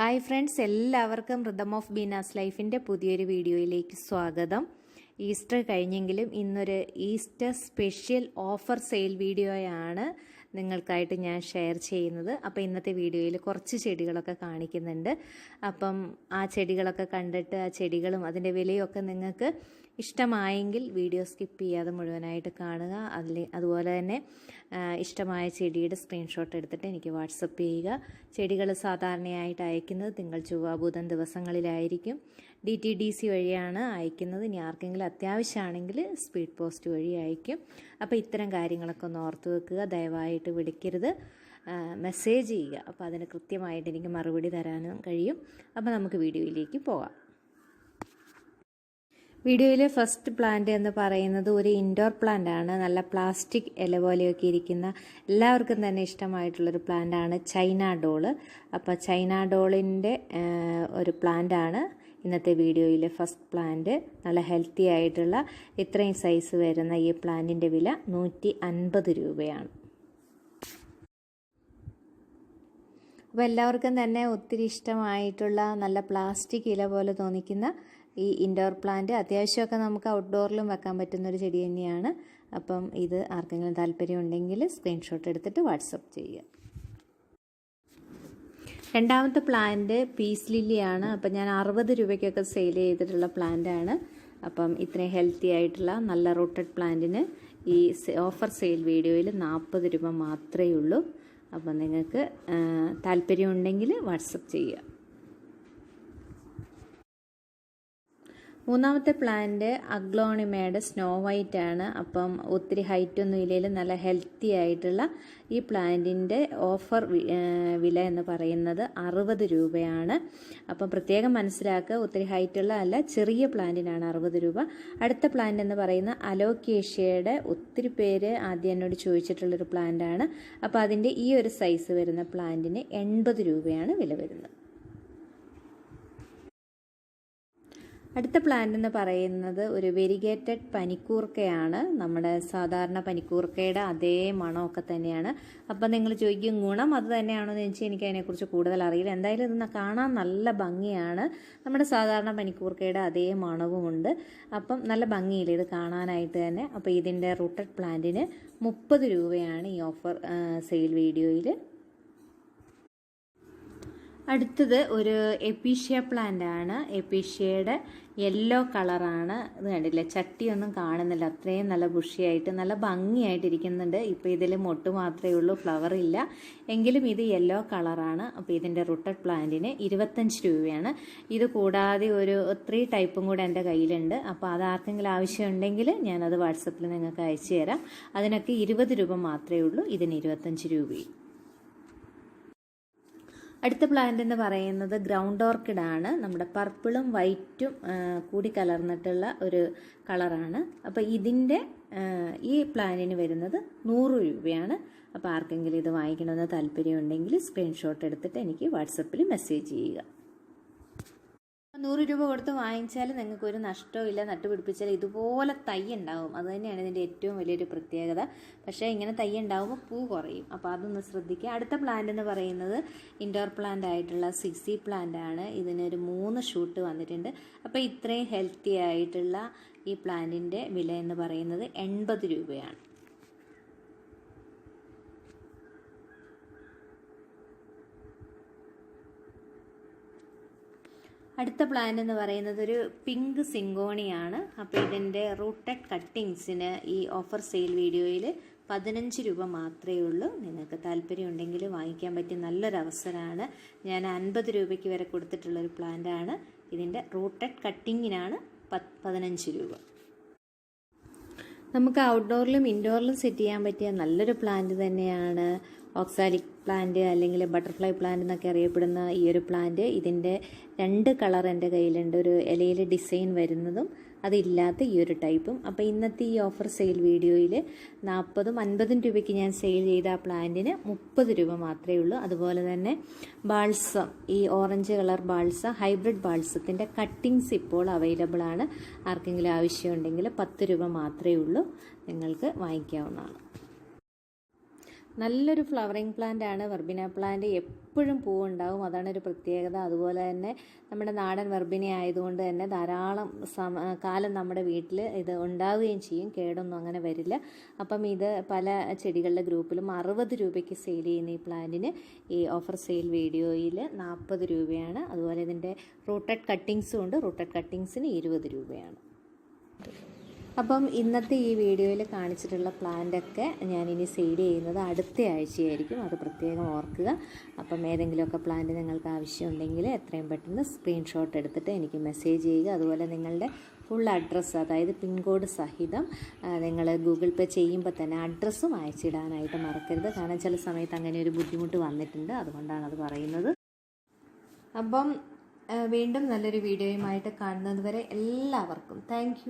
Hi friends എല്ലാവർക്കും rhythm of Beena's ലൈഫിന്റെ പുതിയൊരു വീഡിയോയിലേക്ക് സ്വാഗതം. ഈസ്റ്റർ കഴിഞ്ഞെങ്കിലും ഇന്നൊരു ഈസ്റ്റർ സ്പെഷ്യൽ ഓഫർ സെയിൽ വീഡിയോയാണ് നിങ്ങൾക്കായിട്ട് ഞാൻ ഷെയർ ചെയ്യുന്നത്. അപ്പോൾ ഇന്നത്തെ വീഡിയോയിൽ കുറച്ച് ചെടികളൊക്കെ കാണിക്കുന്നുണ്ട്. അപ്പം ആ ചെടികളൊക്കെ കണ്ടിട്ട് ആ ചെടികളും അതിന്റെ വിലയൊക്കെ നിങ്ങൾക്ക് ഇഷ്ടമായെങ്കിൽ വീഡിയോ സ്കിപ്പ് ചെയ്യാതെ മുഴുവനായിട്ട് കാണുക. അതിൽ അതുപോലെ തന്നെ ഇഷ്ടമായ ചെടിയുടെ സ്ക്രീൻഷോട്ട് എടുത്തിട്ട് എനിക്ക് വാട്സപ്പ് ചെയ്യുക. ചെടികൾ സാധാരണയായിട്ട് അയക്കുന്നത് തിങ്കൾ ചൊവ്വ ബുധൻ ദിവസങ്ങളിലായിരിക്കും. ഡി ടി ഡി സി വഴിയാണ് അയക്കുന്നത്. ഇനി ആർക്കെങ്കിലും അത്യാവശ്യമാണെങ്കിൽ സ്പീഡ് പോസ്റ്റ് വഴി അയക്കും അപ്പോൾ ഇത്തരം കാര്യങ്ങളൊക്കെ ഒന്ന് ഓർത്ത് വെക്കുക. ദയവായിട്ട് വിളിക്കരുത്. മെസ്സേജ് ചെയ്യുക. അപ്പോൾ അതിന് കൃത്യമായിട്ട് എനിക്ക് മറുപടി തരാനും കഴിയും. അപ്പോൾ നമുക്ക് വീഡിയോയിലേക്ക് പോകാം. വീഡിയോയിലെ ഫസ്റ്റ് പ്ലാന്റ് എന്ന് പറയുന്നത് ഒരു ഇൻഡോർ പ്ലാന്റ് ആണ്. നല്ല പ്ലാസ്റ്റിക് ഇല പോലെയൊക്കെ ഇരിക്കുന്ന എല്ലാവർക്കും തന്നെ ഇഷ്ടമായിട്ടുള്ളൊരു പ്ലാന്റ് ആണ് ചൈന ഡോൾ അപ്പോൾ ചൈന ഡോളിന്റെ ഒരു പ്ലാന്റ് ആണ് ഇന്നത്തെ വീഡിയോയിലെ ഫസ്റ്റ് പ്ലാന്റ് നല്ല ഹെൽത്തി ആയിട്ടുള്ള ഇത്രയും സൈസ് വരുന്ന ഈ പ്ലാന്റിന്റെ വില നൂറ്റി അൻപത് രൂപയാണ്. അപ്പോൾ എല്ലാവർക്കും തന്നെ ഒത്തിരി ഇഷ്ടമായിട്ടുള്ള നല്ല പ്ലാസ്റ്റിക് ഇല പോലെ തോന്നിക്കുന്ന ഈ ഇൻഡോർ പ്ലാന്റ് അത്യാവശ്യമൊക്കെ നമുക്ക് ഔട്ട്ഡോറിലും വെക്കാൻ പറ്റുന്ന ഒരു ചെടി തന്നെയാണ്. അപ്പം ഇത് ആർക്കെങ്കിലും താല്പര്യം ഉണ്ടെങ്കിൽ സ്ക്രീൻഷോട്ട് എടുത്തിട്ട് വാട്സപ്പ് ചെയ്യുക. രണ്ടാമത്തെ പ്ലാന്റ് പീസ് ലില്ലിയാണ് അപ്പം ഞാൻ അറുപത് രൂപയ്ക്കൊക്കെ സെയിൽ ചെയ്തിട്ടുള്ള പ്ലാന്റാണ് അപ്പം ഇത്രയും ഹെൽത്തി ആയിട്ടുള്ള നല്ല റൂട്ടഡ് പ്ലാന്റിന് ഈ ഓഫർ സെയിൽ വീഡിയോയിൽ നാൽപ്പത് രൂപ മാത്രമേ ഉള്ളൂ. അപ്പം നിങ്ങൾക്ക് താല്പര്യമുണ്ടെങ്കിൽ വാട്സപ്പ് ചെയ്യുക. മൂന്നാമത്തെ പ്ലാന്റ് അഗ്ലോണിമയുടെ സ്നോ വൈറ്റ് ആണ്. അപ്പം ഒത്തിരി ഹൈറ്റ് ഒന്നും ഇല്ലെങ്കിലും നല്ല ഹെൽത്തി ആയിട്ടുള്ള ഈ പ്ലാന്റിന്റെ ഓഫർ വില എന്ന് പറയുന്നത് അറുപത് രൂപയാണ്. അപ്പം പ്രത്യേകം മനസ്സിലാക്കുക ഒത്തിരി ഹൈറ്റുള്ള അല്ല ചെറിയ പ്ലാന്റിനാണ് അറുപത് രൂപ. അടുത്ത പ്ലാന്റ് എന്ന് പറയുന്ന അലോക്കേഷ്യയുടെ ഒത്തിരി പേര് ആദ്യം എന്നോട് ചോദിച്ചിട്ടുള്ളൊരു പ്ലാന്റാണ്. അപ്പോൾ അതിന്റെ ഈ ഒരു സൈസ് വരുന്ന പ്ലാന്റിന് എൺപത് രൂപയാണ് വില വരുന്നത്. അടുത്ത പ്ലാന്റ് എന്ന് പറയുന്നത് ഒരു വെരിഗേറ്റഡ് പനിക്കൂർക്കയാണ്. നമ്മുടെ സാധാരണ പനിക്കൂർക്കയുടെ അതേ മണമൊക്കെ തന്നെയാണ്. അപ്പം നിങ്ങൾ ചോദിക്കും ഗുണം അത് തന്നെയാണോ? എന്ന് ചോദിച്ചാൽ എനിക്ക് അതിനെക്കുറിച്ച് കൂടുതൽ അറിയില്ല. എന്തായാലും ഇതൊന്ന് കാണാൻ നല്ല ഭംഗിയാണ്. നമ്മുടെ സാധാരണ പനിക്കൂർക്കയുടെ അതേ മണവുമുണ്ട് അപ്പം നല്ല ഭംഗിയില്ല ഇത് കാണാനായിട്ട് തന്നെ? അപ്പോൾ ഇതിന്റെ റൂട്ടഡ് പ്ലാന്റിന് മുപ്പത് രൂപയാണ് ഈ ഓഫർ സെയിൽ വീഡിയോയിൽ അടുത്തത് ഒരു എപ്പീഷ്യ പ്ലാന്റ് ആണ്. എപ്പീഷ്യയുടെ യെല്ലോ കളറാണ് ഇത് കണ്ടില്ലേ? ചട്ടിയൊന്നും കാണുന്നില്ല. അത്രയും നല്ല ബുഷിയായിട്ട് നല്ല ഭംഗിയായിട്ട് ഇരിക്കുന്നുണ്ട് ഇപ്പോൾ ഇതിൽ മൊട്ട് മാത്രമേ ഉള്ളൂ ഫ്ലവർ ഇല്ല. എങ്കിലും ഇത് യെല്ലോ കളറാണ് അപ്പോൾ ഇതിന്റെ റൂട്ടഡ് പ്ലാന്റിന് ഇരുപത്തഞ്ച് രൂപയാണ്. ഇത് കൂടാതെ ഒരു ത്രീ ടൈപ്പും കൂടെ എന്റെ കയ്യിലുണ്ട്. അപ്പോൾ അത് ആർക്കെങ്കിലും ആവശ്യമുണ്ടെങ്കിൽ ഞാനത് വാട്സപ്പിൽ നിങ്ങൾക്ക് അയച്ചു തരാം അതിനൊക്കെ ഇരുപത് രൂപ മാത്രമേ ഉള്ളൂ. ഇതിന് ഇരുപത്തഞ്ച് രൂപയും. അടുത്ത പ്ലാന്റ് എന്ന് പറയുന്നത് ഗ്രൗണ്ട് ഓർക്കിഡ് ആണ്. നമ്മുടെ പർപ്പിളും വൈറ്റും കൂടി കലർന്നിട്ടുള്ള ഒരു കളറാണ് അപ്പോൾ ഇതിന്റെ ഈ പ്ലാന്റിന് വരുന്നത് നൂറ് രൂപയാണ്. അപ്പോൾ ആർക്കെങ്കിലും ഇത് വാങ്ങിക്കണമെന്ന് താല്പര്യമുണ്ടെങ്കിൽ സ്ക്രീൻഷോട്ട് എടുത്തിട്ട് എനിക്ക് വാട്സപ്പിൽ മെസ്സേജ് ചെയ്യുക. നൂറ് രൂപ കൊടുത്ത് വാങ്ങിച്ചാൽ നിങ്ങൾക്ക് ഒരു നഷ്ടവും ഇല്ല നട്ടുപിടിപ്പിച്ചാൽ ഇതുപോലെ തൈ ഉണ്ടാവും. അത് തന്നെയാണ് ഇതിന്റെ ഏറ്റവും വലിയൊരു പ്രത്യേകത. പക്ഷേ ഇങ്ങനെ തൈ ഉണ്ടാവുമ്പോൾ പൂ കുറയും. അപ്പോൾ അതൊന്ന് ശ്രദ്ധിക്കുക. അടുത്ത പ്ലാന്റ് എന്ന് പറയുന്നത് ഇൻഡോർ പ്ലാന്റ് ആയിട്ടുള്ള സിക്സി പ്ലാന്റ് ആണ്. ഇതിനൊരു മൂന്ന് ഷൂട്ട് വന്നിട്ടുണ്ട്. അപ്പോൾ ഇത്രയും ഹെൽത്തി ആയിട്ടുള്ള ഈ പ്ലാന്റിന്റെ വില എന്ന് പറയുന്നത് എൺപത് രൂപയാണ്. അടുത്ത പ്ലാൻ എന്ന് പറയുന്നത് ഒരു പിങ്ക് സിങ്കോണിയാണ്. അപ്പോൾ ഇതിന്റെ റൂട്ടഡ് കട്ടിങ്സിന് ഈ ഓഫർ സെയിൽ വീഡിയോയിൽ പതിനഞ്ച് രൂപ മാത്രമേ ഉള്ളൂ. നിങ്ങൾക്ക് താല്പര്യമുണ്ടെങ്കിൽ വാങ്ങിക്കാൻ പറ്റിയ നല്ലൊരു അവസരമാണ്. ഞാൻ അൻപത് രൂപയ്ക്ക് വരെ കൊടുത്തിട്ടുള്ളൊരു പ്ലാന്റാണ് ഇതിന്റെ റൂട്ടഡ് കട്ടിങ്ങിനാണ് പതിനഞ്ച് രൂപ. നമുക്ക് ഔട്ട്ഡോറിലും ഇൻഡോറിലും സെറ്റ് ചെയ്യാൻ പറ്റിയ നല്ലൊരു പ്ലാന്റ് തന്നെയാണ്. ഓക്സാലിക് പ്ലാന്റ് അല്ലെങ്കിൽ ബട്ടർഫ്ലൈ പ്ലാന്റ് എന്നൊക്കെ അറിയപ്പെടുന്ന ഈ ഒരു പ്ലാന്റ് ഇതിന്റെ രണ്ട് കളർ എന്റെ കയ്യിലുണ്ട്. ഒരു ഇലയിൽ ഡിസൈൻ വരുന്നതും അതില്ലാത്ത ഈ ഒരു ടൈപ്പും അപ്പോൾ ഇന്നത്തെ ഈ ഓഫർ സെയിൽ വീഡിയോയിൽ നാൽപ്പതും അൻപതും രൂപയ്ക്ക് ഞാൻ സെയിൽ ചെയ്ത ആ പ്ലാന്റിന് മുപ്പത് രൂപ മാത്രമേ ഉള്ളൂ. അതുപോലെ തന്നെ ബാൾസം ഈ ഓറഞ്ച് കളർ ബാൾസ ഹൈബ്രിഡ് ബാൾസത്തിന്റെ കട്ടിങ്സ് ഇപ്പോൾ അവൈലബിൾ ആണ്. ആർക്കെങ്കിലും ആവശ്യമുണ്ടെങ്കിൽ പത്ത് രൂപ മാത്രമേ ഉള്ളൂ. നിങ്ങൾക്ക് വാങ്ങിക്കാവുന്നതാണ്. നല്ലൊരു ഫ്ലവറിങ് പ്ലാന്റ് ആണ് വെർബിന പ്ലാന്റ്. എപ്പോഴും പൂവുണ്ടാവും. അതാണ് ഒരു പ്രത്യേകത. അതുപോലെ തന്നെ നമ്മുടെ നാടൻ വെർബിന ആയതുകൊണ്ട് തന്നെ ധാരാളം സമ കാലം നമ്മുടെ വീട്ടിൽ ഇത് ഉണ്ടാവുകയും ചെയ്യും. കേടൊന്നും അങ്ങനെ വരില്ല. അപ്പം ഇത് പല ചെടികളുടെ ഗ്രൂപ്പിലും അറുപത് രൂപയ്ക്ക് സെയിൽ ചെയ്യുന്ന ഈ പ്ലാന്റിന് ഈ ഓഫർ സെയിൽ വീഡിയോയിൽ നാൽപ്പത് രൂപയാണ്. അതുപോലെ ഇതിന്റെ റൂട്ടഡ് കട്ടിങ്സും ഉണ്ട്. റൂട്ടഡ് കട്ടിങ്സിന് ഇരുപത് രൂപയാണ്. അപ്പം ഇന്നത്തെ ഈ വീഡിയോയിൽ കാണിച്ചിട്ടുള്ള പ്ലാന്റൊക്കെ ഞാനിനി സെയ്ഡ് ചെയ്യുന്നത് അടുത്ത ആഴ്ചയായിരിക്കും. അത് പ്രത്യേകം ഓർക്കുക. അപ്പം ഏതെങ്കിലുമൊക്കെ പ്ലാന്റ് നിങ്ങൾക്ക് ആവശ്യമുണ്ടെങ്കിൽ എത്രയും പെട്ടെന്ന് സ്ക്രീൻഷോട്ട് എടുത്തിട്ട് എനിക്ക് മെസ്സേജ് ചെയ്യുക. അതുപോലെ നിങ്ങളുടെ ഫുൾ അഡ്രസ്സ് അതായത് പിൻകോഡ് സഹിതം നിങ്ങൾ ഗൂഗിൾ പേ ചെയ്യുമ്പോൾ തന്നെ അഡ്രസ്സും അയച്ചിടാനായിട്ട് മറക്കരുത്. കാരണം ചില സമയത്ത് അങ്ങനെ ഒരു ബുദ്ധിമുട്ട് വന്നിട്ടുണ്ട്. അതുകൊണ്ടാണ് അത് പറയുന്നത്. അപ്പം വീണ്ടും നല്ലൊരു വീഡിയോയുമായിട്ട് കാണുന്നതുവരെ എല്ലാവർക്കും താങ്ക്